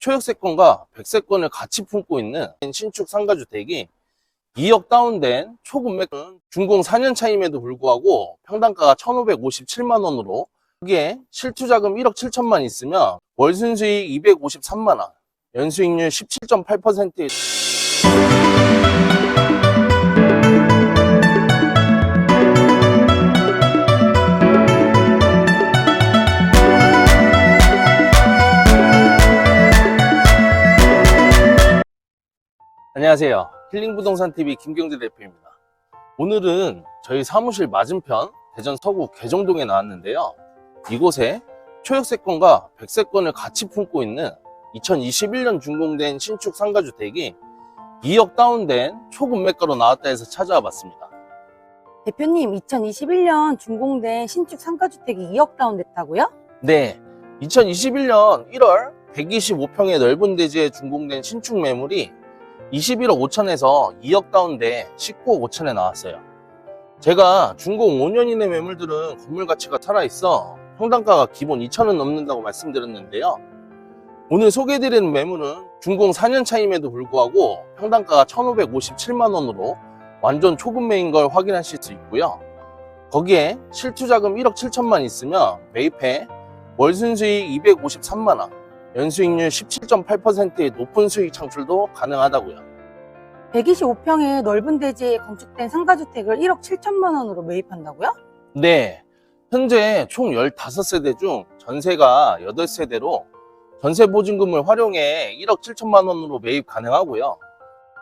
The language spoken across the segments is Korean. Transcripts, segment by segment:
초역세권과 백세권을 같이 품고 있는 신축 상가주택이 2억 다운된 초금액은 준공 4년 차임에도 불구하고 평당가가 1,557만 원으로 그게 실투자금 1억 7천만 있으면 월 순수익 253만 원, 연수익률 17.8%의 안녕하세요. 힐링부동산TV 김경재 대표입니다. 오늘은 저희 사무실 맞은편 대전 서구 개정동에 나왔는데요. 이곳에 초역세권과 백세권을 같이 품고 있는 2021년 준공된 신축 상가주택이 2억 다운된 초금매가로 나왔다 해서 찾아와 봤습니다. 대표님, 2021년 준공된 신축 상가주택이 2억 다운됐다고요? 네, 2021년 1월 125평의 넓은 대지에 준공된 신축 매물이 21억 5천에서 2억 다운돼 19억 5천에 나왔어요. 제가 준공 5년 이내 매물들은 건물 가치가 살아있어 평당가가 기본 2천은 넘는다고 말씀드렸는데요. 오늘 소개해드리는 매물은 준공 4년 차임에도 불구하고 평당가가 1,557만 원으로 완전 초급매인 걸 확인하실 수 있고요. 거기에 실투자금 1억 7천만 있으면 매입해 월 순수익 253만 원, 연수익률 17.8%의 높은 수익 창출도 가능하다고요. 125평의 넓은 대지에 건축된 상가주택을 1억 7천만 원으로 매입한다고요? 네, 현재 총 15세대 중 전세가 8세대로 전세 보증금을 활용해 1억 7천만 원으로 매입 가능하고요.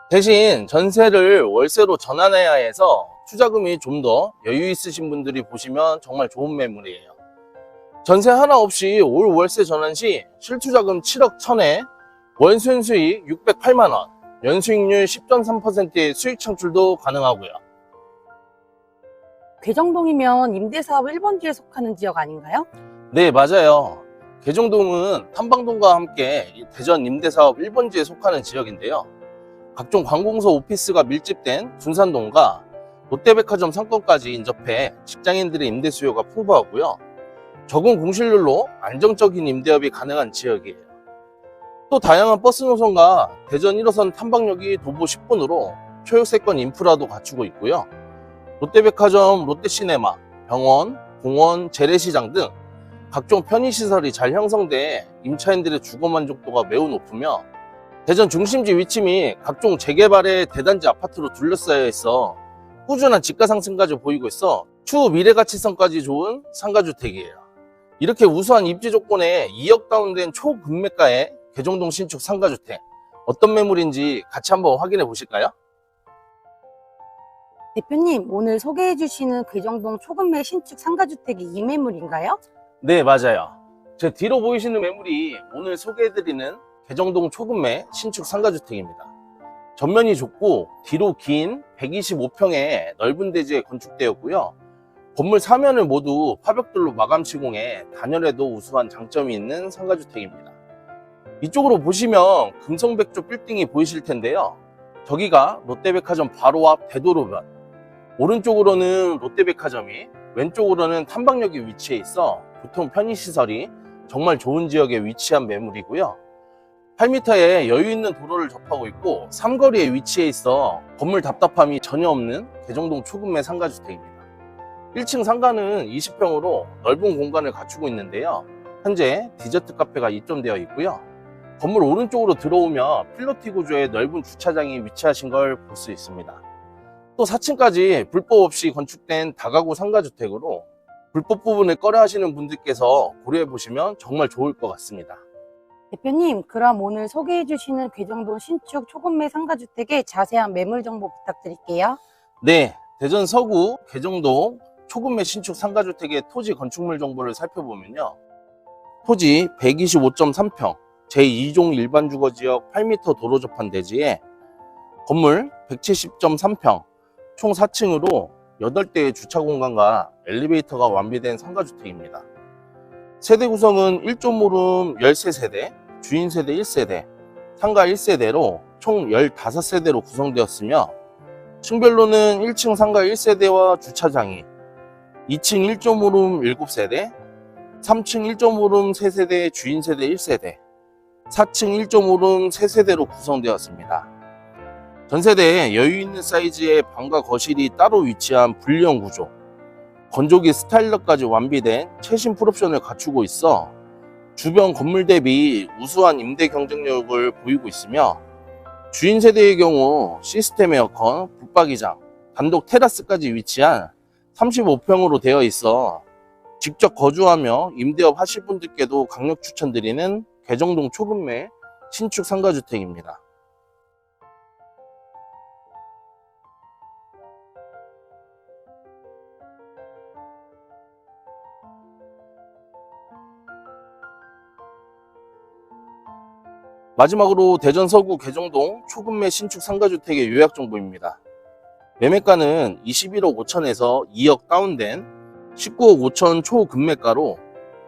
대신 전세를 월세로 전환해야 해서 투자금이 좀 더 여유 있으신 분들이 보시면 정말 좋은 매물이에요. 전세 하나 없이 올 월세 전환 시 실투자금 7억 1천에 월순 수익 608만 원, 연수익률 10.3%의 수익 창출도 가능하고요. 괴정동이면 임대사업 1번지에 속하는 지역 아닌가요? 네, 맞아요. 개정동은 탐방동과 함께 이 대전 임대사업 1번지에 속하는 지역인데요. 각종 관공서 오피스가 밀집된 둔산동과 롯데백화점 상권까지 인접해 직장인들의 임대 수요가 풍부하고요. 적은 공실률로 안정적인 임대업이 가능한 지역이에요. 또 다양한 버스 노선과 대전 1호선 탐방역이 도보 10분으로 초역세권 인프라도 갖추고 있고요. 롯데백화점, 롯데시네마, 병원, 공원, 재래시장 등 각종 편의시설이 잘 형성돼 임차인들의 주거 만족도가 매우 높으며 대전 중심지 위치 및 각종 재개발의 대단지 아파트로 둘러싸여 있어 꾸준한 집가 상승까지 보이고 있어 추후 미래 가치성까지 좋은 상가주택이에요. 이렇게 우수한 입지 조건에 2억 다운된 초금매가의 개정동 신축 상가주택 어떤 매물인지 같이 한번 확인해 보실까요? 대표님, 오늘 소개해 주시는 괴정동 초급매 신축 상가주택이 이 매물인가요? 네, 맞아요. 제 뒤로 보이시는 매물이 오늘 소개해 드리는 개정동 초급매 신축 상가주택입니다. 전면이 좁고 뒤로 긴 125평의 넓은 대지에 건축되었고요. 건물 사면을 모두 화벽들로 마감 시공해 단열에도 우수한 장점이 있는 상가주택입니다. 이쪽으로 보시면 금성백조 빌딩이 보이실 텐데요. 저기가 롯데백화점 바로 앞 대도로변. 오른쪽으로는 롯데백화점이, 왼쪽으로는 탐방역이 위치해 있어 교통 편의시설이 정말 좋은 지역에 위치한 매물이고요. 8m의 여유 있는 도로를 접하고 있고 삼거리에 위치해 있어 건물 답답함이 전혀 없는 개정동 초급매 상가주택입니다. 1층 상가는 20평으로 넓은 공간을 갖추고 있는데요. 현재 디저트 카페가 입점되어 있고요. 건물 오른쪽으로 들어오면 필로티 구조의 넓은 주차장이 위치하신 걸 볼 수 있습니다. 또 4층까지 불법 없이 건축된 다가구 상가주택으로 불법 부분을 꺼려 하시는 분들께서 고려해 보시면 정말 좋을 것 같습니다. 대표님, 그럼 오늘 소개해 주시는 괴정동 신축 초급매 상가주택의 자세한 매물 정보 부탁드릴게요. 네, 대전 서구 개정동 초급매 신축 상가주택의 토지 건축물 정보를 살펴보면요. 토지 125.3평, 제2종 일반 주거지역 8m 도로 접한 대지에 건물 170.3평, 총 4층으로 8대의 주차 공간과 엘리베이터가 완비된 상가주택입니다. 세대 구성은 1조모룸 13세대, 주인 세대 1세대, 상가 1세대로 총 15세대로 구성되었으며 층별로는 1층 상가 1세대와 주차장이 2층 1조모룸 7세대, 3층 1조모룸 3세대 주인 세대 1세대, 4층 1.5룸 3세대로 구성되었습니다. 전세대에 여유 있는 사이즈의 방과 거실이 따로 위치한 분리형 구조, 건조기 스타일러까지 완비된 최신 풀옵션을 갖추고 있어 주변 건물 대비 우수한 임대 경쟁력을 보이고 있으며 주인 세대의 경우 시스템 에어컨, 붙박이장, 단독 테라스까지 위치한 35평으로 되어 있어 직접 거주하며 임대업 하실 분들께도 강력 추천드리는 개정동 초급매 신축 상가주택입니다. 마지막으로 대전 서구 개정동 초급매 신축 상가주택의 요약 정보입니다. 매매가는 21억 5천에서 2억 다운된 19억 5천 초급매가로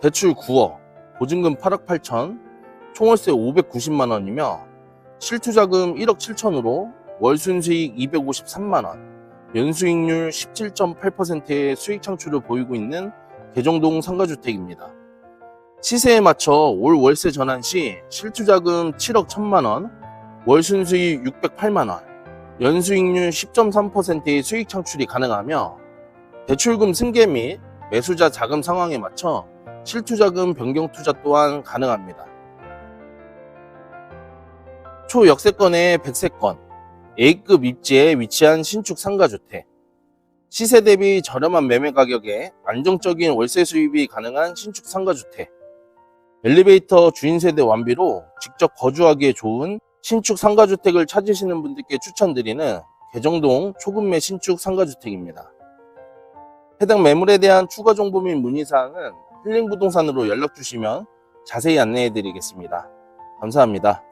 대출 9억, 보증금 8억 8천, 총월세 590만 원이며 실투자금 1억 7천으로 월순수익 253만 원, 연수익률 17.8%의 수익 창출을 보이고 있는 개정동 상가주택입니다. 시세에 맞춰 올 월세 전환 시 실투자금 7억 1천만 원, 월순수익 608만 원, 연수익률 10.3%의 수익 창출이 가능하며 대출금 승계 및 매수자 자금 상황에 맞춰 실투자금 변경 투자 또한 가능합니다. 초역세권의 백세권, A급 입지에 위치한 신축 상가주택, 시세 대비 저렴한 매매 가격에 안정적인 월세 수입이 가능한 신축 상가주택, 엘리베이터 주인 세대 완비로 직접 거주하기에 좋은 신축 상가주택을 찾으시는 분들께 추천드리는 개정동 초급매 신축 상가주택입니다. 해당 매물에 대한 추가 정보 및 문의사항은 힐링부동산으로 연락 주시면 자세히 안내해 드리겠습니다. 감사합니다.